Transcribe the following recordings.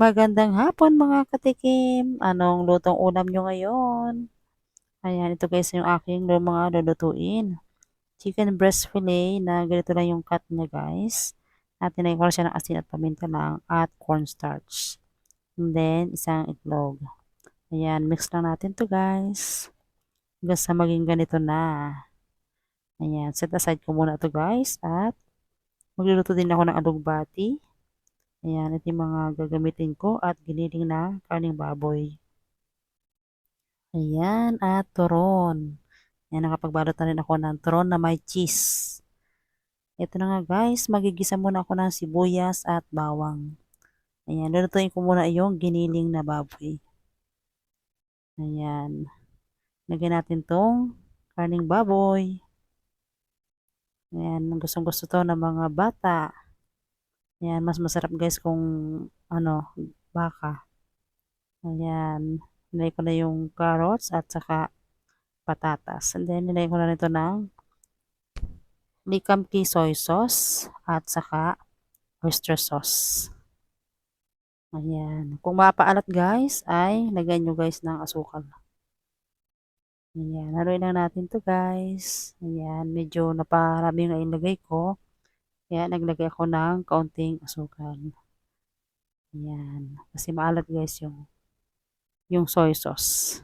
Magandang hapon mga katikim. Anong lutong ulam nyo ngayon? Ayan, ito guys yung aking mga lulutuin. Chicken breast fillet na ganito lang yung cut niya guys. At tinay ko siya ng asin at paminta lang at cornstarch. And then, isang itlog. Ayan, mix lang natin to guys. Hanggang sa maging ganito na. Ayan, set aside ko muna to guys. At magluluto din ako ng alugbati. Ayan, ito yung mga gagamitin ko at giniling na karning baboy. Ayan, at turon. Ayan, nakapagbalot na rin ako ng turon na may cheese. Ito na nga guys, magigisa muna ako ng sibuyas at bawang. Ayan, lulutuin ko muna yung giniling na baboy. Ayan. Lagyan natin tong karning baboy. Ayan, gustong gusto to ng mga bata. Ayan, mas masarap guys kung ano, baka. Ayan, nilagay ko na yung carrots at saka patatas. And then, nilagay ko na nito ng likamki soy sauce at saka oyster sauce. Ayan. Kung mapaalat guys, ay lagyan nyo guys ng asukal. Ayan. Haluin lang natin to guys. Ayan. Medyo naparami nga ilagay ko. Kaya naglagay ako ng kaunting asukal. Ayan. Kasi maalat guys yung yung soy sauce.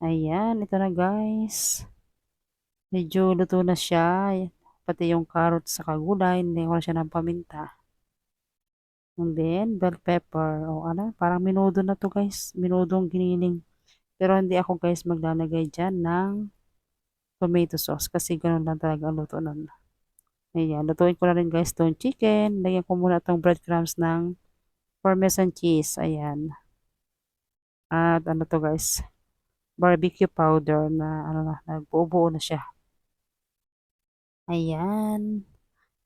Ayan. Ito na guys. Medyo luto na siya. Pati yung carrots sa kagulay. Hindi ko na siya ng paminta. And then, bell pepper. O ano, parang minudo na to guys. Minudong giniling. Pero hindi ako guys maglalagay dyan ng tomato sauce. Kasi ganun lang talaga luto nun. Ayan, lutuin ko na rin guys itong chicken. Lagyan ko muna itong breadcrumbs ng parmesan cheese. Ayan. At ano to guys, barbecue powder na ano na, nagbuo na siya. Ayan.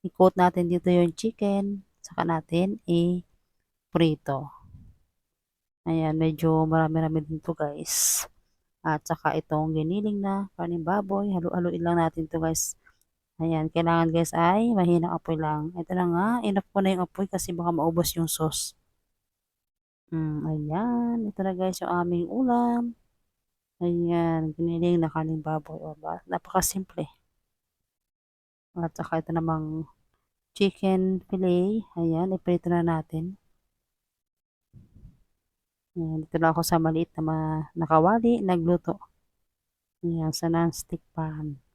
I-coat natin dito yung chicken. Saka natin i-prito. Ayan, medyo marami-rami din to guys. At saka itong giniling na kanin baboy. Halu-haluin lang natin to guys Ayan, kailangan guys ay mahinang apoy lang. Ito na nga, enough ko na yung apoy kasi baka maubos yung sauce. Mm, ayan, ito na guys yung aming ulam. Ayan, giniling na kaning baboy. O ba? Napakasimple. At saka ito namang chicken fillet. Ayan, iprito na natin. Ayan, dito na ako sa maliit na nakawali, nagluto. Ayan, sa non-stick pan.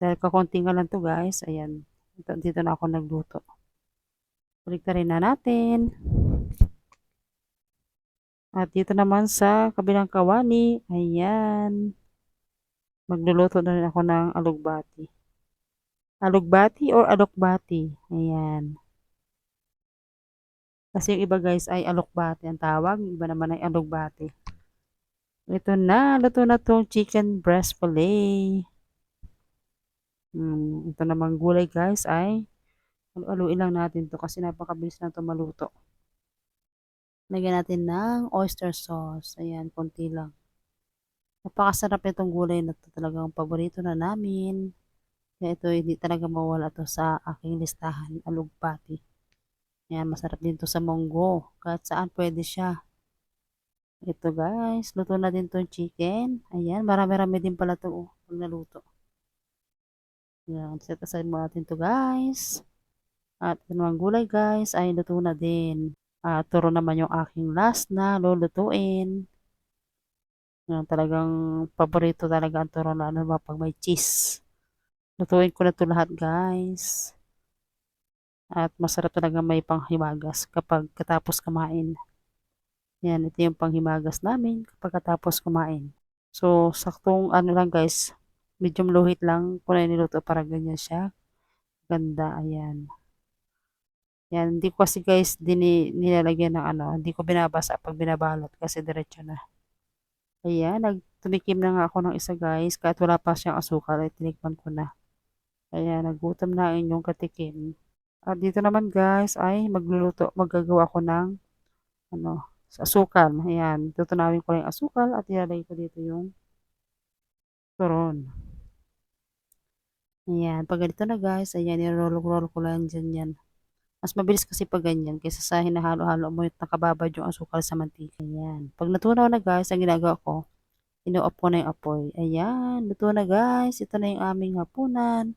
Dahil kakunti nga lang to guys. Ayan. Dito, dito na ako nagluto. Baliktarin na natin. At dito naman sa kabilang kawani. Ayan. Magluluto na rin ako ng alugbati. Alugbati or alokbati. Ayan. Kasi yung iba guys ay alokbati ang tawag. Iba naman ay alugbati. Ito na. Luto na tong chicken breast fillet. Hmm, ito namang gulay guys ay aluin lang natin to kasi napakabilis na to maluto. Lagyan natin ng oyster sauce. Ayan, konti lang. Napakasarap itong gulay na to. Talagang paborito na namin. Kaya ito hindi talaga mawala to sa aking listahan. Alugbati. Ayan, masarap din to sa munggo. Kahit saan pwede siya. Ito guys, luto na din tong chicken. Ayan, marami-rami din pala to oh, pag naluto. Yan, set aside mo natin to guys. At ang gulay guys ay luto na din. At turo naman yung aking last na lulutuin. Yan, talagang paborito talaga ang turo na ano ba pag may cheese. Lutuin ko na to lahat guys. At masarap talaga may panghimagas kapag katapos kumain. Yan, ito yung panghimagas namin kapag katapos kumain. So, saktong ano lang guys, medium luhit lang na niluto para ganyan siya. Ganda, ayan. Yan, hindi ko kasi guys din nilalagyan ng ano, hindi ko binabasa pag binabalot kasi diretso na. Ayan, nagtumikim na nga ako ng isa guys, kahit wala pa siyang asukal, ay tinikman ko na. Ayan, nagutom na ang inyong katikim. At dito naman guys, ay magluluto, maggagawa ko ng ano, asukal. Ayan, tutunawin ko lang yung asukal at ilalagay ko dito yung turon. Ayan, pag ganito na guys, ayan, i-roll-roll ko lang dyan yan. Mas mabilis kasi pag ganyan kaysa sa hinahalo-halo mo yung nakababad yung asukal sa mantika. Ayan. Pag natunaw na guys, ang ginagawa ko, ino-off ko na yung apoy. Ayan, luto na guys. Ito na yung aming hapunan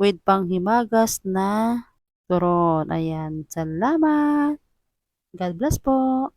with panghimagas na turon. Ayan, salamat! God bless po!